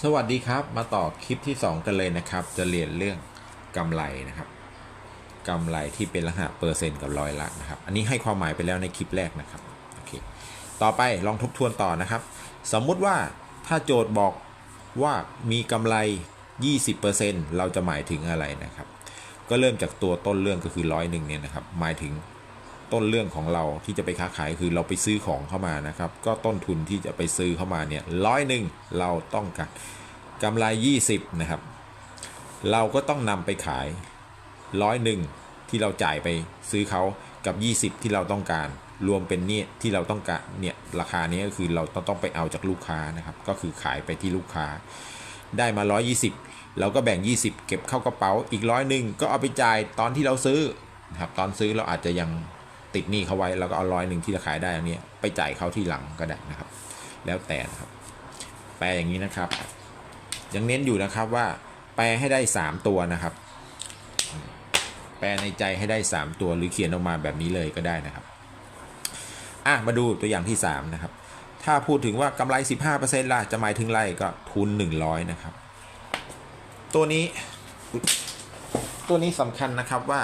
สวัสดีครับ มาต่อคลิปที่ 2 กันเลยนะครับ จะเรียนเรื่องกำไรนะครับกำไรที่เป็นลักษณะเปอร์เซ็นต์กับร้อยละนะครับ อันนี้ให้ความหมายไปแล้วในคลิปแรกนะครับโอเคต่อไปลองทบทวนต่อนะครับ สมมุติว่าถ้าโจทย์บอกว่ามีกำไร 20%เราจะหมายถึงอะไรนะครับ ก็เริ่มจากตัวต้นเรื่องก็คือร้อยหนึ่งเนี่ยนะครับ หมายถึง ต้นเรื่องของเราที่จะไปค้าขายคือเราไปซื้อของเข้ามานะครับ ก็ต้นทุนที่จะไปซื้อเข้ามาเนี่ยร้อยหนึ่งเราต้องการกำไร 20 นะครับ เราก็ต้องนำไปขายร้อยหนึ่งที่เราจ่ายไปซื้อเขากับ 20 ที่เราต้องการ รวมเป็นเนี่ยที่เราต้องการเนี่ยราคานี้ก็คือเราต้องต้องไปเอาจากลูกค้านะครับ ก็คือขายไปที่ลูกค้า ได้มา 120 เราก็แบ่ง 20 เก็บเข้ากระเป๋าอีกร้อยหนึ่งก็เอาไปจ่ายตอนที่เราซื้อนะครับตอนซื้อเราอาจจะยัง ติดหนี้เขาไว้แล้วก็เอาร้อยหนึ่งที่เราขายได้อันนี้ไปจ่ายเขาที่หลังก็ได้นะครับ แล้วแต่นะครับ แปลอย่างนี้นะครับ ยังเน้นอยู่นะครับว่า แปลให้ได้ 3 ตัวนะครับ แปลในใจให้ได้ 3 ตัวหรือเขียนออกมาแบบนี้เลยก็ได้นะครับอะมาดูตัวอย่างที่ 3 นะครับ ถ้าพูดถึงว่ากำไร 15%ล่ะจะหมายถึงไรก็ทุน 100 นะครับ ตัวนี้ตัวนี้สำคัญนะครับว่า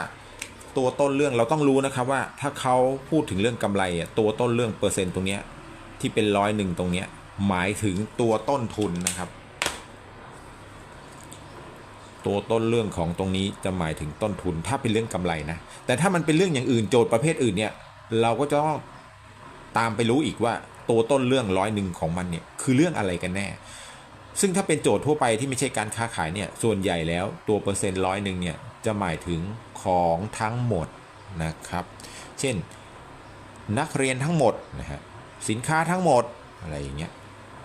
ตัวต้นเรื่องเราต้องรู้นะครับว่าถ้าเขาพูดถึงเรื่องกำไรอะตัวต้นเรื่องเปอร์เซ็นต์ตรงเนี้ยที่เป็นร้อยหนึ่งตรงเนี้ยหมายถึงตัวต้นทุนนะครับ ตัวต้นเรื่องของตรงนี้จะหมายถึงต้นทุน ถ้าเป็นเรื่องกำไรนะแต่ถ้ามันเป็นเรื่องอย่างอื่นโจทย์ประเภทอื่นเนี่ยเราก็จะต้องตามไปรู้อีกว่าตัวต้นเรื่องร้อยหนึ่งของมันเนี่ยคือเรื่องอะไรกันแน่ ซึ่งถ้าเป็นโจทย์ทั่วไปที่ไม่ใช่การค้าขายเนี่ยส่วนใหญ่แล้วตัวเปอร์เซ็นต์ร้อยหนึ่งเนี่ย จะหมายถึงของทั้งหมดนะครับ เช่นนักเรียนทั้งหมดนะฮะสินค้าทั้งหมดอะไรอย่างเงี้ย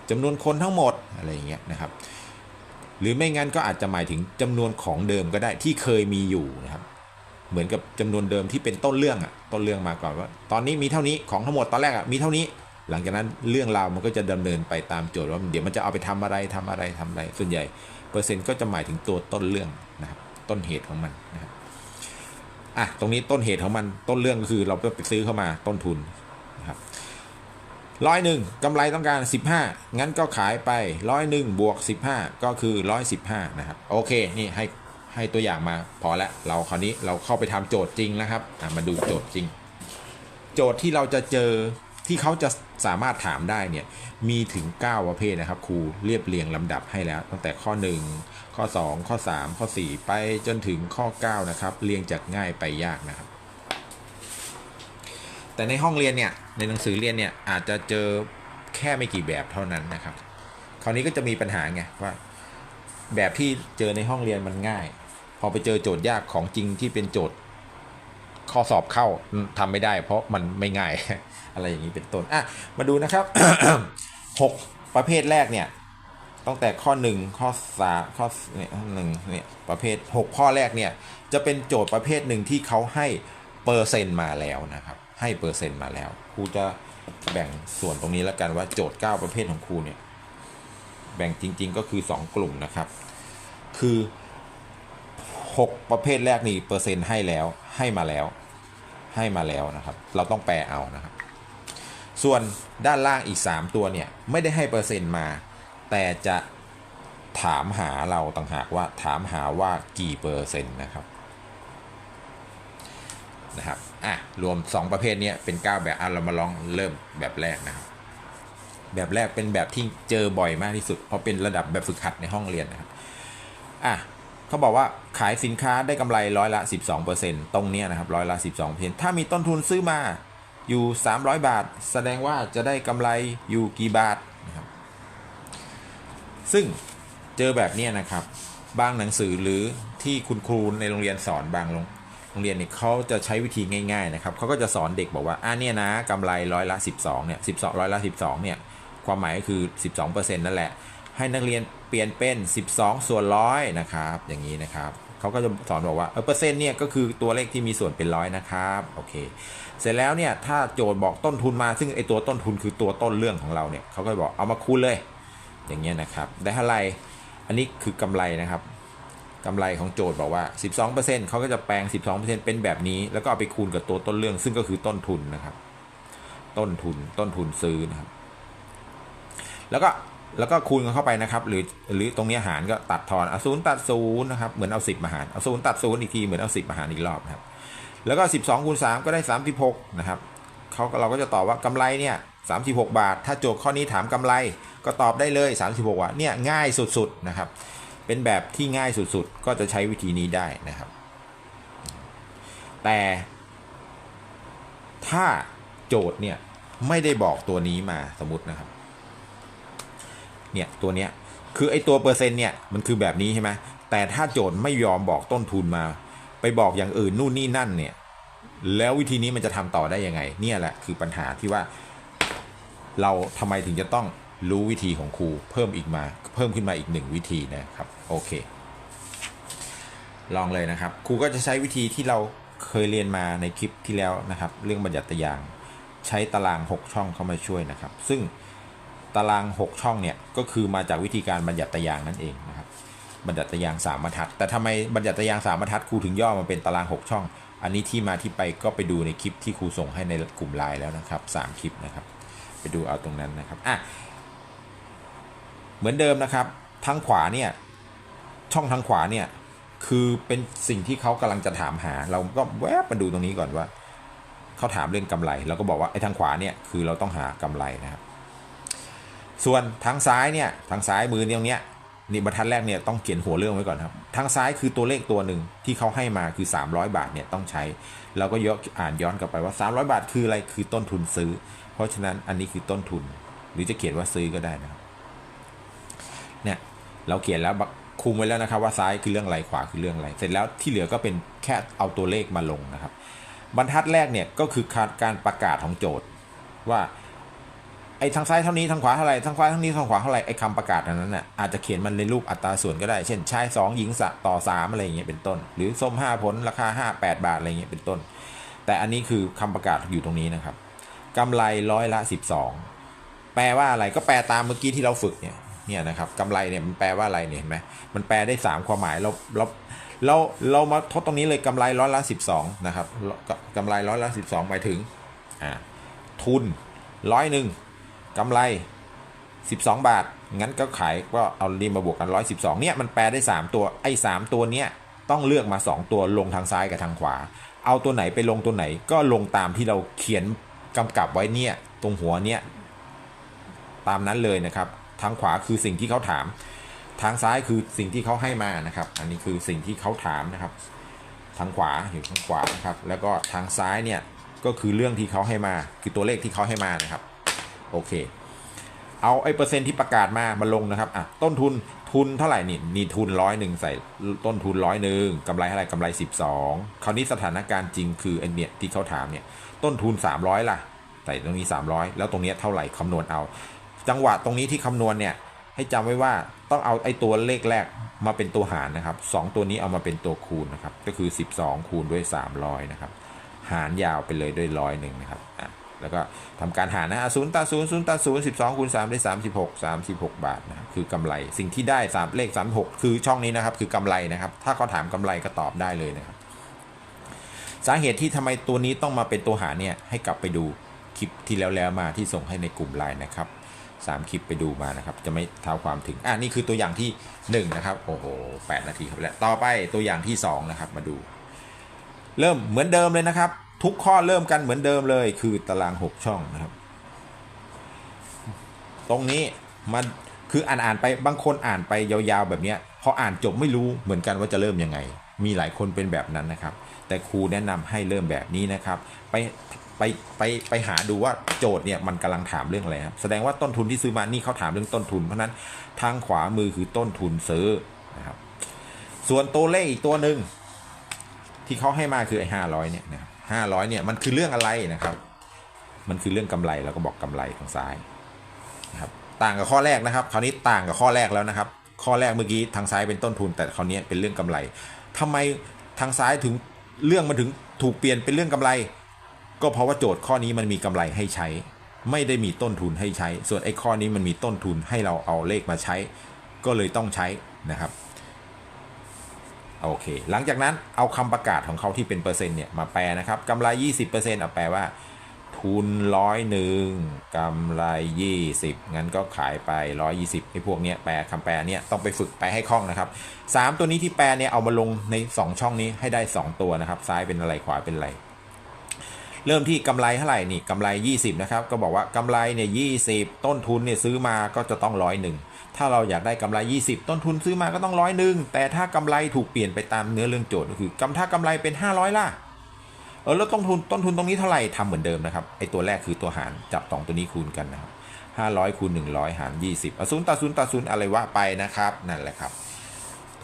จำนวนคนทั้งหมดอะไรอย่างเงี้ยนะครับ หรือไม่งั้นก็อาจจะหมายถึงจำนวนของเดิมก็ได้ที่เคยมีอยู่นะครับเหมือนกับจำนวนเดิมที่เป็นต้นเรื่องอะต้นเรื่องมาก่อนว่า ตอนนี้มีเท่านี้ของทั้งหมดตอนแรกอะมีเท่านี้ หลังจากนั้นเรื่องราวมันก็จะดำเนินไปตามโจทย์ว่าเดี๋ยวมันจะเอาไปทำอะไรทำอะไรทำอะไรส่วนใหญ่ เปอร์เซ็นต์ก็จะหมายถึงตัวต้นเรื่องนะครับ ต้นเหตุของมันนะครับอะตรงนี้ต้นเหตุของมันต้นเรื่องก็คือเราไปซื้อเข้ามาต้นทุนนะครับร้อยหนึ่งกำไรต้องการ 15 งั้นก็ขายไปร้อยหนึ่งบวก 15 ก็คือ 115 นะครับ โอเค นี่ให้ให้ตัวอย่างมาพอล้วเราคราวนี้เราเข้าไปทำโจทย์จริงแล้วครับอะมาดูโจทย์จริง โจทย์ที่เราจะเจอ ที่เขาจะสามารถถามได้เนี่ยมีถึง 9 ประเภทนะครับ ครูเรียบเรียงลำดับให้แล้ว ตั้งแต่ข้อ 1 ข้อ 2 ข้อ 3 ข้อ 4 ไปจนถึงข้อ 9 นะครับ เรียงจากง่ายไปยากนะครับ แต่ในห้องเรียนเนี่ยในหนังสือเรียนเนี่ยอาจจะเจอแค่ไม่กี่แบบเท่านั้นนะครับ คราวนี้ก็จะมีปัญหาไงว่า แบบที่เจอในห้องเรียนมันง่าย พอไปเจอโจทย์ยากของจริงที่เป็นโจทย์ ข้อสอบเข้าทำไม่ได้ เพราะมันไม่ง่าย อะไรอย่างนี้เป็นต้นอะมาดูนะครับหกประเภทแรกเนี่ยตั้งแต่ข้อ 1 ข้อ3ข้อเนี่ยหนึ่งเนี่ยประเภท 6 ข้อแรกเนี่ยจะเป็นโจทย์ประเภทหนึ่งที่เขาให้เปอร์เซ็นต์มาแล้วนะครับ ให้เปอร์เซ็นต์มาแล้วครูจะแบ่งส่วนตรงนี้แล้วกันว่าโจทย์ 9 ประเภทของครูเนี่ยแบ่งจริง ๆ ก็คือ 2 กลุ่มนะครับ คือ 6 ประเภทแรกนี่เปอร์เซ็นต์ให้แล้วให้มาแล้ว ให้มาแล้วนะครับ เราต้องแปลเอานะครับ ส่วนด้านล่างอีก 3 ตัวเนี่ย ไม่ได้ให้เปอร์เซ็นต์มา แต่จะถามหาเราต่างหากว่าถามหาว่ากี่เปอร์เซ็นต์นะครับนะครับ อะ รวม 2 ประเภทเนี้ยเป็น 9 แบบอะเรามาลองเริ่มแบบแรกนะครับ แบบแรกเป็นแบบที่เจอบ่อยมากที่สุด เพราะเป็นระดับแบบฝึกหัดในห้องเรียนนะครับ อะ เขาบอกว่าขายสินค้าได้กำไรร้อยละ 12%ตรงเนี้นะครับร้อยละ 12%ถ้ามีต้นทุนซื้อมาอยู่ 300 บาท แสดงว่าจะได้กำไรอยู่กี่บาทนะครับซึ่งเจอแบบนี้นะครับ บางหนังสือหรือที่คุณครูในโรงเรียนสอนบางโรงโรงเรียนเนี่ยเขาจะใช้วิธีง่ายๆนะครับเขาก็จะสอนเด็กบอกว่าอ่าเนี่ยนะกำไรร้อยละ 12เนี่ย12ร้อยละ 12เนี่ยความหมายก็คือ 12%นั่นแหละ ให้นักเรียนเปลี่ยนเป็น 12 ส่วนร้อยนะครับ อย่างนี้นะครับเขาก็จะสอนบอกว่าเออเปอร์เซ็นต์เนี่ยก็คือตัวเลขที่มีส่วนเป็นร้อยนะครับโอเค เสร็จแล้วเนี่ยถ้าโจทย์บอกต้นทุนมาซึ่งไอตัวต้นทุนคือตัวต้นเรื่องของเราเนี่ยเขาก็บอกเอามาคูณเลย อย่างเงี้ยนะครับ ได้เท่าไหร่อันนี้คือกำไรนะครับกำไรของโจทย์บอกว่า 12%เขาก็จะแปลง 12%เป็นแบบนี้ แล้วก็เอาไปคูณกับตัวต้นเรื่อง ซึ่งก็คือต้นทุนนะครับ ต้นทุน ต้นทุนซื้อนะครับ แล้วก็ แล้วก็คูณกันเข้าไปนะครับ หรือหรือตรงนี้หารก็ตัดทอนเอาศูนย์ตัดศูนย์นะครับเหมือนเอาสิบมาหารเอาศูนย์ตัดศูนย์อีกทีเหมือนเอาสิบมาหารอีกรอบนะครับ แล้วก็12คูณ3ก็ได้36นะครับเขาเราก็จะตอบว่ากำไรเนี่ย36บาท ถ้าโจทย์ข้อนี้ถามกำไรก็ตอบได้เลย36บาทเนี่ยง่ายสุดๆนะครับ เป็นแบบที่ง่ายสุดๆ ก็จะใช้วิธีนี้ได้นะครับ แต่ถ้าโจทย์เนี่ยไม่ได้บอกตัวนี้มาสมมตินะครับ เนี่ยตัวเนี้ยคือไอ้ตัวเปอร์เซ็นต์เนี่ยมันคือแบบนี้ใช่ไหมแต่ถ้าโจทย์ไม่ยอมบอกต้นทุนมา ไปบอกอย่างอื่นนู่นนี่นั่นเนี่ยแล้ววิธีนี้มันจะทำต่อได้ยังไง เนี่ยแหละคือปัญหาที่ว่า เราทำไมถึงจะต้องรู้วิธีของครูเพิ่มอีกมาเพิ่มขึ้นมาอีกหนึ่งวิธีนะครับโอเค ลองเลยนะครับ ครูก็จะใช้วิธีที่เราเคยเรียนมาในคลิปที่แล้วนะครับ เรื่องบัญญัติยาง ใช้ตาราง 6 ช่องเข้ามาช่วยนะครับ ซึ่ง ตาราง 6 ช่องเนี่ยก็คือมาจากวิธีการบัญญัติยางนั่นเองนะครับบัญญัติยางสามบรรทัด แต่ทำไมบัญญัติยางสามบรรทัดครูถึงย่อมาเป็นตาราง 6 ช่อง อันนี้ที่มาที่ไปก็ไปดูในคลิปที่ครูส่งให้ในกลุ่มไลน์แล้วนะครับสามคลิปนะครับไปดูเอาตรงนั้นนะครับอะเหมือนเดิมนะครับทางขวาเนี่ยช่องทางขวาเนี่ยคือเป็นสิ่งที่เขากำลังจะถามหา เราก็แวบมาดูตรงนี้ก่อนว่าเขาถามเรื่องกำไรเราก็บอกว่าไอ้ทางขวาเนี่ยคือเราต้องหากำไรนะครับ ส่วนทางซ้ายเนี่ยทางซ้ายมือเนี่ยตรงเนี้ยนี่บรรทัดแรกเนี่ยต้องเขียนหัวเรื่องไว้ก่อนครับ ทางซ้ายคือตัวเลขตัวหนึ่งที่เขาให้มาคือ 300 บาทเนี่ยต้องใช้ เราก็ยกอ่านย้อนกลับไปว่า 300 บาทคืออะไรคือต้นทุนซื้อ เพราะฉะนั้นอันนี้คือต้นทุน หรือจะเขียนว่าซื้อก็ได้นะครับเนี่ยเราเขียนแล้วคุมไว้แล้วนะครับ ว่าซ้ายคือเรื่องอะไรขวาคือเรื่องอะไร เสร็จแล้วที่เหลือก็เป็นแค่เอาตัวเลขมาลงนะครับ บรรทัดแรกเนี่ยก็คือการประกาศของโจทย์ว่า อ้ทางซ้ายเท่านี้ทางขวาเท่าไหร่ทางขวาท่านี้ทางขวาเท่าไหร่ไอ้คำประกาศอันนั้นน่ะอาจจะเขียนมันในรูปอัตราส่วนก็ได้ เช่นชาย2หญิงสะต่อ3อะไรอย่างเงี้ยเป็นต้น หรือส้ม5ผลราคา5 8บาทอะไรเงี้ยเป็นต้น แต่อันนี้คือคำประกาศอยู่ตรงนี้นะครับกำไรร้อยละ12แปลว่าอะไรก็แปลตามเมื่อกี้ที่เราฝึกเนี่ยเนี่ยนะครับกำไรเนี่ยมันแปลว่าอะไรเนี่ยเห็นไหมมันแปลได้ 3 ความหมายเราเราเราเรามาทดตรงนี้เลยกำไรร้อยละ12นะครับกำไรร้อยละ12หมายถึงอ่าทุนร้อยหนึ่ง กำไร 12 บาท งั้นก็ขายก็เอาดีมาบวกกัน 112 เนี่ยมันแปลได้ 3 ตัว ไอ้ 3 ตัวเนี้ยต้องเลือกมา 2 ตัวลงทางซ้ายกับทางขวา เอาตัวไหนไปลงตัวไหนก็ลงตามที่เราเขียนกำกับไว้เนี่ยตรงหัวเนี่ยตามนั้นเลยนะครับ ทางขวาคือสิ่งที่เขาถาม ทางซ้ายคือสิ่งที่เขาให้มานะครับ อันนี้คือสิ่งที่เขาถามนะครับ ทางขวาอยู่ทางขวานะครับ แล้วก็ทางซ้ายเนี่ยก็คือเรื่องที่เขาให้มา คือตัวเลขที่เขาให้มานะครับ โอเค เอาไอ้เปอร์เซ็นต์ที่ประกาศมามาลงนะครับอะต้นทุนทุนเท่าไหร่นี่นี่ทุนร้อยหนึ่งใส่ต้นทุนร้อยหนึ่งกำไรเท่าไหร่กำไร 12 คราวนี้สถานการณ์จริงคือไอ้เนี่ยที่เขาถามเนี่ยต้นทุน 300 ล่ะ ใส่ตรงนี้ 300 แล้วตรงนี้เท่าไหร่คำนวณเอา จังหวะตรงนี้ที่คำนวณเนี่ยให้จำไว้ว่าต้องเอาไอ้ตัวเลขแรกมาเป็นตัวหารนะครับสองตัวนี้เอามาเป็นตัวคูณนะครับ ก็คือ 12 คูณด้วย 300 นะครับ หารยาวไปเลยด้วยร้อยหนึ่งนะครับอะ แล้วก็ทำการหารนะศูนย์ต่อศูนย์ศูนย์ต่อศูนย์สิบสองคูณสามได้สามสิบหกสามสิบหกบาทนะคือกำไรสิ่งที่ได้สามเลขสามหกคือช่องนี้นะครับ คือกำไรนะครับ ถ้าเขาถามกำไรก็ตอบได้เลยนะครับ สาเหตุที่ทำไมตัวนี้ต้องมาเป็นตัวหารเนี่ยให้กลับไปดูคลิปที่แล้วแล้วมาที่ส่งให้ในกลุ่มไลน์นะครับสามคลิปไปดูมานะครับ จะไม่เท้าความถึง อ่านี่คือตัวอย่างที่หนึ่งนะครับ โอ้โหแปดนาทีครับแล้วต่อไปตัวอย่างที่สองนะครับ มาดู เริ่มเหมือนเดิมเลยนะครับ ทุกข้อเริ่มกันเหมือนเดิมเลย คือตาราง 6 ช่องนะครับ ตรงนี้มันคืออ่านอ่านไปบางคนอ่านไปยาวๆแบบเนี้ยพออ่านจบไม่รู้เหมือนกันว่าจะเริ่มยังไง มีหลายคนเป็นแบบนั้นนะครับ แต่ครูแนะนำให้เริ่มแบบนี้นะครับ ไปไปไปไปหาดูว่าโจทย์เนี่ยมันกำลังถามเรื่องอะไรครับแสดงว่าต้นทุนที่ซื้อมานี่เขาถามเรื่องต้นทุน เพราะนั้นทางขวามือคือต้นทุนซื้อนะครับส่วนตัวเลขอีกตัวหนึ่งที่เขาให้มาคือไอ้ห้าร้อยเนี่ยนะครับ ห้าร้อยเนี่ยมันคือเรื่องอะไรนะครับ มันคือเรื่องกำไรเราก็บอกกำไรทางซ้ายนะครับต่างกับข้อแรกนะครับ คราวนี้ต่างกับข้อแรกแล้วนะครับ ข้อแรกเมื่อกี้ทางซ้ายเป็นต้นทุน แต่คราวนี้เป็นเรื่องกำไรทำไมทางซ้ายถึงเรื่องมันถึงถูกเปลี่ยนเป็นเรื่องกำไร ก็เพราะว่าโจทย์ข้อนี้มันมีกำไรให้ใช้ ไม่ได้มีต้นทุนให้ใช้ ส่วนไอ้ข้อนี้มันมีต้นทุนให้เราเอาเลขมาใช้ ก็เลยต้องใช้นะครับ โอเค หลังจากนั้นเอาคำประกาศของเขาที่เป็นเปอร์เซ็นต์เนี่ยมาแปลนะครับกำไร 20%เอาแปลว่า ทุนร้อยหนึ่งกำไร 20 งั้นก็ขายไป 120ไอ้พวกเนี้ยแปลคำแปลเนี่ยต้องไปฝึกแปลให้คล่องนะครับสามตัวนี้ที่แปลเนี่ยเอามาลงในสองช่องนี้ให้ได้สองตัวนะครับ ซ้ายเป็นอะไรขวาเป็นอะไร เริ่มที่กำไรเท่าไหร่นี่กำไร 20 นะครับ ก็บอกว่ากำไรเนี่ย20ต้นทุนเนี่ยซื้อมาก็จะต้องร้อยหนึ่งถ้าเราอยากได้กำไร 20 ต้นทุนซื้อมาก็ต้องร้อยหนึ่งแต่ถ้ากำไรถูกเปลี่ยนไปตามเนื้อเรื่องโจทย์ก็คือกำถ้ากำไรเป็น 500 ล่ะเออแล้วต้นทุนต้นทุนตรงนี้เท่าไหร่ทำเหมือนเดิมนะครับไอตัวแรกคือตัวหารจับสองตัวนี้คูณกันนะครับ500คูณ100หาร20อะศูนย์ต่อศูนย์ต่อศูนย์อะไรว่าไปนะครับนั่นแหละครับ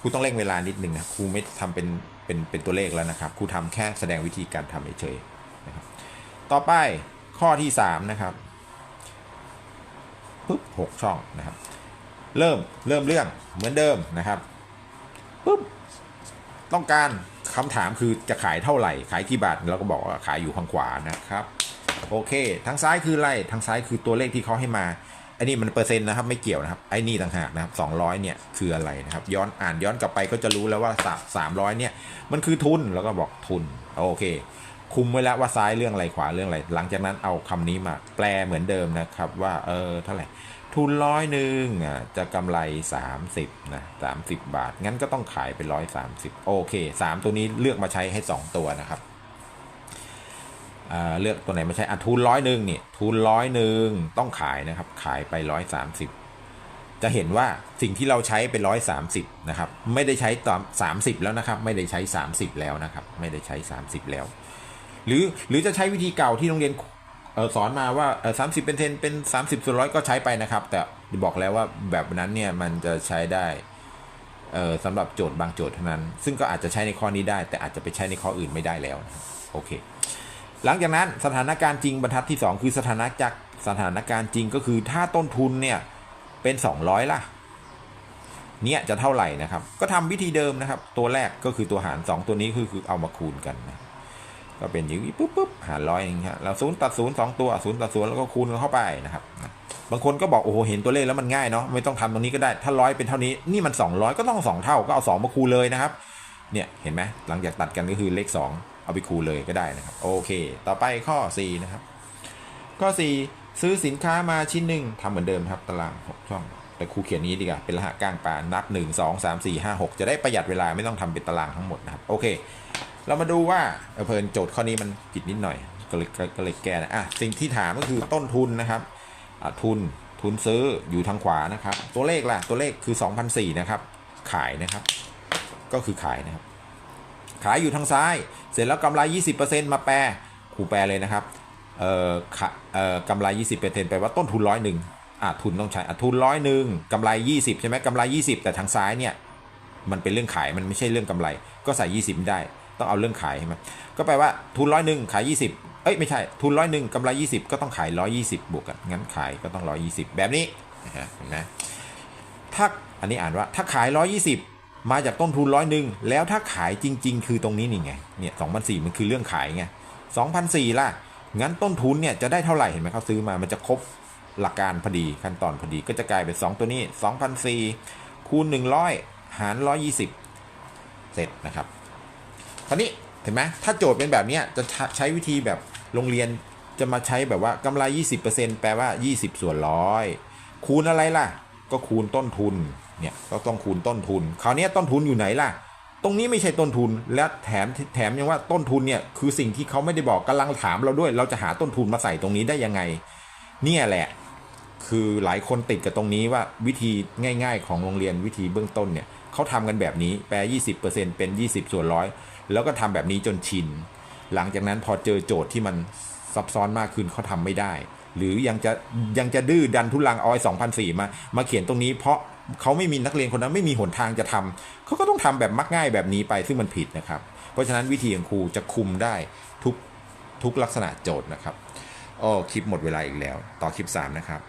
ครูต้องเร่งเวลานิดนึงนะครูไม่ทำเป็นเป็นเป็นตัวเลขแล้วนะครับครูทำแค่แสดงวิธีการทำเฉย นะครับ ต่อไปข้อที่ 3 นะครับปุ๊บหกช่องนะครับ เริ่มเริ่มเรื่องเหมือนเดิมนะครับปุ๊บต้องการคำถามคือจะขายเท่าไหร่ ขายกี่บาทเราก็บอกว่าขายอยู่ข้างขวานะครับ โอเค ทางซ้ายคืออะไรทางซ้ายคือตัวเลขที่เขาให้มาไอ้นี่มันเปอร์เซ็นต์นะครับไม่เกี่ยวนะครับไอ้นี่ต่างหากนะครับ200เนี่ยคืออะไรนะครับ ย้อนอ่านย้อนกลับไปก็จะรู้แล้วว่าสามร้อยเนี่ยมันคือทุนแล้วก็บอกทุนโอเค คุมไว้แล้วว่าซ้ายเรื่องอะไรขวาเรื่องอะไร หลังจากนั้นเอาคำนี้มาแปลเหมือนเดิมนะครับว่าเออเท่าไหร่ทุนร้อยหนึ่งอะจะกำไร 30นะ30 บาท งั้นก็ต้องขายไปร้อยสามสิบโอเค 3 ตัวนี้เลือกมาใช้ให้ 2 ตัวนะครับอ่าเลือกตัวไหนมาใช้อะทุนร้อยหนึ่งนี่ทุนร้อยหนึ่งต้องขายนะครับ ขายไปร้อยสามสิบจะเห็นว่าสิ่งที่เราใช้เป็นร้อยสามสิบนะครับ ไม่ได้ใช้ตอนสามสิบแล้วนะครับ ไม่ได้ใช้30แล้วนะครับ ไม่ได้ใช้30แล้ว หรือหรือจะใช้วิธีเก่าที่โรงเรียนออสอนมาว่าสามสิบเป็นเทนเป็น30ส่วนร้อยก็ใช้ไปนะครับ แต่บอกแล้วว่าแบบนั้นเนี่ยมันจะใช้ได้สำหรับโจทย์บางโจทย์เท่านั้น ซึ่งก็อาจจะใช้ในข้อนี้ได้ แต่อาจจะไปใช้ในข้ออื่นไม่ได้แล้วโอเค หลังจากนั้นสถานการณ์จริงบรรทัดที่ 2 คือสถานะจากสถานการณ์จริงก็คือถ้าต้นทุนเนี่ยเป็น 200 ล่ะเนี่ยจะเท่าไหร่นะครับ ก็ทำวิธีเดิมนะครับ ตัวแรกก็คือตัวหาร 2 ตัวนี้คือคือเอามาคูณกันนะ ก็เป็นอย่างนี้ปุ๊บปุ๊บหารร้อยอย่างเงี้ยเราศูนย์ตัดศูนย์สองตัวศูนย์ตัดศูนย์แล้วก็คูณเข้าไปนะครับ บางคนก็บอกโอ้โหเห็นตัวเลขแล้วมันง่ายเนาะไม่ต้องทำตรงนี้ก็ได้ถ้าร้อยเป็นเท่านี้นี่มัน 200 ก็ต้องสองเท่าก็เอาสองมาคูณเลยนะครับเนี่ยเห็นไหมหลังจากตัดกันก็คือเลข 2 เอาไปคูณเลยก็ได้นะครับโอเค ต่อไปข้อ 4 นะครับ ข้อ 4 ซื้อสินค้ามาชิ้นหนึ่งทำเหมือนเดิมครับตารางหกช่อง ครูเขียนนี้ดีกว่าเป็นรหัสก้างปลานับ 1 2 3 4 5 6 จะได้ประหยัดเวลาไม่ต้องทำเป็นตารางทั้งหมดนะครับ โอเค เรามาดูว่าเออเพลินโจทย์ข้อนี้มันผิดนิดหน่อย ก็เลยก็ก็เลยแก้นะอะสิ่งที่ถามก็คือต้นทุนนะครับทุนทุนซื้ออยู่ทางขวานะครับ ตัวเลขล่ะ ตัวเลขคือ 2,004นะครับ ขายนะครับ ก็คือขายนะครับ ขายอยู่ทางซ้าย เสร็จแล้วกำไร 20%มาแปลครูแปลเลยนะครับเอ่อขะเอ่อกำไร 20%แปลว่าต้นทุนร้อยหนึ่ง อะทุนต้องใช้อะทุนร้อยหนึ่งกำไร 20 ใช่ไหมกำไร 20 แต่ทางซ้ายเนี่ยมันเป็นเรื่องขายมันไม่ใช่เรื่องกำไร ก็ใส่ 20ไม่ได้ ต้องเอาเรื่องขายใช่ไหมก็แปลว่าทุนร้อยหนึ่งขาย 20 เอ้ยไม่ใช่ทุนร้อยหนึ่งกำไร 20 ก็ต้องขาย 120 บวกกันงั้นขายก็ต้อง 120 แบบนี้นะฮะเห็นไหมถ้าอันนี้อ่านว่าถ้าขาย 120 มาจากต้นทุนร้อยหนึ่งแล้วถ้าขายจริง ๆ คือตรงนี้นี่ไงเนี่ย2,004มันคือเรื่องขายไง2,004ล่ะงั้นต้นทุนเนี่ยจะได้เท่าไหร่เห็นไหมเขาซื้อมามันจะครบ หลักการพอดีขั้นตอนพอดีก็จะกลายเป็น 2 ตัวนี้2,004คูณ100 หาร 120 เสร็จนะครับคราวนี้เห็นไหมถ้าโจทย์เป็นแบบนี้จะใช้วิธีแบบโรงเรียนจะมาใช้แบบว่ากำไร 20%แปลว่า 20 ส่วนร้อยคูณอะไรล่ะ ก็คูณต้นทุนเนี่ยก็ต้องคูณต้นทุน คราวนี้ต้นทุนอยู่ไหนล่ะ ตรงนี้ไม่ใช่ต้นทุนและแถมแถมยังว่าต้นทุนเนี่ยคือสิ่งที่เขาไม่ได้บอกกำลังถามเราด้วย เราจะหาต้นทุนมาใส่ตรงนี้ได้ยังไง เนี่ยแหละ คือหลายคนติดกับตรงนี้ว่าวิธีง่าย ๆ ของโรงเรียนวิธีเบื้องต้นเนี่ยเขาทำกันแบบนี้แปล 20%เป็น 20 ส่วนร้อยแล้วก็ทำแบบนี้จนชิน หลังจากนั้นพอเจอโจทย์ที่มันซับซ้อนมากขึ้นเขาทำไม่ได้ หรือยังจะยังจะดื้อดันทุลังออ้2004 มา มาเขียนตรงนี้เพราะเขาไม่มีนักเรียนคนนั้นไม่มีหนทางจะทำเขาก็ต้องทำแบบมักง่ายแบบนี้ไปซึ่งมันผิดนะครับ เพราะฉะนั้นวิธีของครูจะคุมได้ทุกทุกลักษณะโจทย์นะครับโอ้คลิปหมดเวลาอีกแล้ว ต่อคลิป 3 นะครับ